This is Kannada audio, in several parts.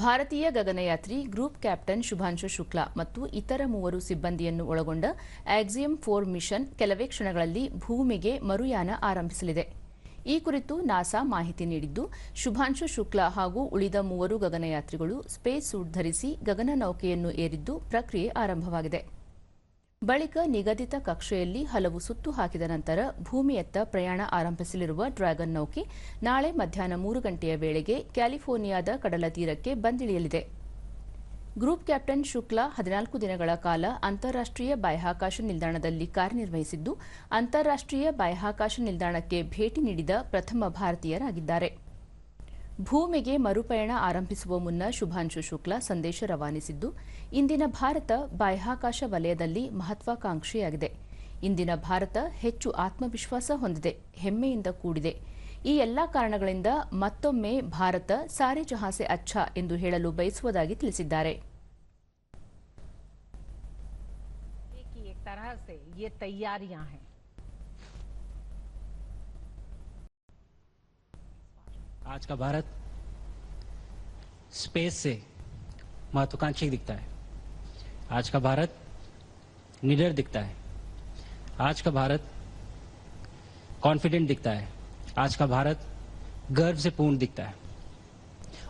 ಭಾರತೀಯ ಗಗನಯಾತ್ರಿ ಗ್ರೂಪ್ ಕ್ಯಾಪ್ಟನ್ ಶುಭಾಂಶು ಶುಕ್ಲಾ ಮತ್ತು ಇತರ ಮೂವರು ಸಿಬ್ಬಂದಿಯನ್ನು ಒಳಗೊಂಡ ಆಕ್ಸಿಯಂ ಫೋರ್ ಮಿಷನ್ ಕೆಲವೇ ಕ್ಷಣಗಳಲ್ಲಿ ಭೂಮಿಗೆ ಮರುಯಾನ ಆರಂಭಿಸಲಿದೆ. ಈ ಕುರಿತು ನಾಸಾ ಮಾಹಿತಿ ನೀಡಿದ್ದು, ಶುಭಾಂಶು ಶುಕ್ಲಾ ಹಾಗೂ ಉಳಿದ ಮೂವರು ಗಗನಯಾತ್ರಿಗಳು ಸ್ಪೇಸ್ ಸೂಟ್ ಧರಿಸಿ ಗಗನನೌಕೆಯನ್ನು ಏರಿದ್ದು ಪ್ರಕ್ರಿಯೆ ಆರಂಭವಾಗಿದೆ. ಬಳಿಕ ನಿಗದಿತ ಕಕ್ಷೆಯಲ್ಲಿ ಹಲವು ಸುತ್ತು ಹಾಕಿದ ನಂತರ ಭೂಮಿಯತ್ತ ಪ್ರಯಾಣ ಆರಂಭಿಸಲಿರುವ ಡ್ರ್ಯಾಗನ್ ನೌಕೆ ನಾಳೆ ಮಧ್ಯಾಹ್ನ ಮೂರು ಗಂಟೆಯ ವೇಳೆಗೆ ಕ್ಯಾಲಿಫೋರ್ನಿಯಾದ ಕಡಲ ತೀರಕ್ಕೆ ಬಂದಿಳಿಯಲಿದೆ. ಗ್ರೂಪ್ ಕ್ಯಾಪ್ಟನ್ ಶುಕ್ಲಾ ಹದಿನಾಲ್ಕು ದಿನಗಳ ಕಾಲ ಅಂತಾರಾಷ್ಟೀಯ ಬಾಹ್ಯಾಕಾಶ ನಿಲ್ದಾಣದಲ್ಲಿ ಕಾರ್ಯನಿರ್ವಹಿಸಿದ್ದು ಅಂತಾರಾಷ್ಟೀಯ ಬಾಹ್ಯಾಕಾಶ ನಿಲ್ದಾಣಕ್ಕೆ ಭೇಟಿ ನೀಡಿದ ಪ್ರಥಮ ಭಾರತೀಯರಾಗಿದ್ದಾರೆ. ಭೂಮಿಗೆ ಮರುಪಯಣ ಆರಂಭಿಸುವ ಮುನ್ನ ಶುಭಾಂಶು ಶುಕ್ಲಾ ಸಂದೇಶ ರವಾನಿಸಿದ್ದು, ಇಂದಿನ ಭಾರತ ಬಾಹ್ಯಾಕಾಶ ವಲಯದಲ್ಲಿ ಮಹತ್ವಾಕಾಂಕ್ಷಿಯಾಗಿದೆ. ಇಂದಿನ ಭಾರತ ಹೆಚ್ಚು ಆತ್ಮವಿಶ್ವಾಸ ಹೊಂದಿದೆ, ಹೆಮ್ಮೆಯಿಂದ ಕೂಡಿದೆ. ಈ ಎಲ್ಲಾ ಕಾರಣಗಳಿಂದ ಮತ್ತೊಮ್ಮೆ ಭಾರತ ಸಾರೆ ಜಹಾಸೆ ಅಚ್ಚಾ ಎಂದು ಹೇಳಲು ಬಯಸುವುದಾಗಿ ತಿಳಿಸಿದ್ದಾರೆ. कि आज का भारत स्पेस से महत्वाकांक्षी दिखता है। आज का भारत निडर दिखता है। आज का भारत कॉन्फिडेंट दिखता है। आज का भारत गर्व से पूर्ण दिखता है।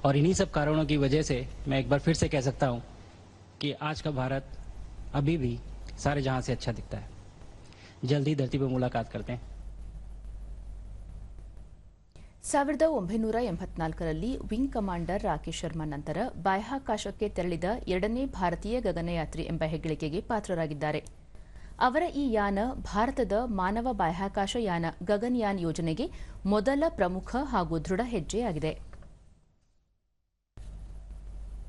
और इन्हीं सब कारणों की वजह से मैं एक बार फिर से कह सकता हूँ कि आज का भारत अभी भी सारे जहाँ से अच्छा दिखता है। जल्दी धरती पर मुलाकात करते हैं। ಸಾವಿರದ ಒಂಬೈನೂರ ಎಂಬತ್ನಾಲ್ಕರಲ್ಲಿ ವಿಂಗ್ ಕಮಾಂಡರ್ ರಾಕೇಶ್ ಶರ್ಮಾ ನಂತರ ಬಾಹ್ಯಾಕಾಶಕ್ಕೆ ತೆರಳಿದ ಎರಡನೇ ಭಾರತೀಯ ಗಗನಯಾತ್ರಿ ಎಂಬ ಹೆಗ್ಗಳಿಕೆಗೆ ಪಾತ್ರರಾಗಿದ್ದಾರೆ. ಅವರ ಈ ಯಾನ ಭಾರತದ ಮಾನವ ಬಾಹ್ಯಾಕಾಶ ಯಾನ ಗಗನ್ಯಾನ್ ಯೋಜನೆಗೆ ಮೊದಲ ಪ್ರಮುಖ ಹಾಗೂ ದೃಢ ಹೆಜ್ಜೆಯಾಗಿದೆ.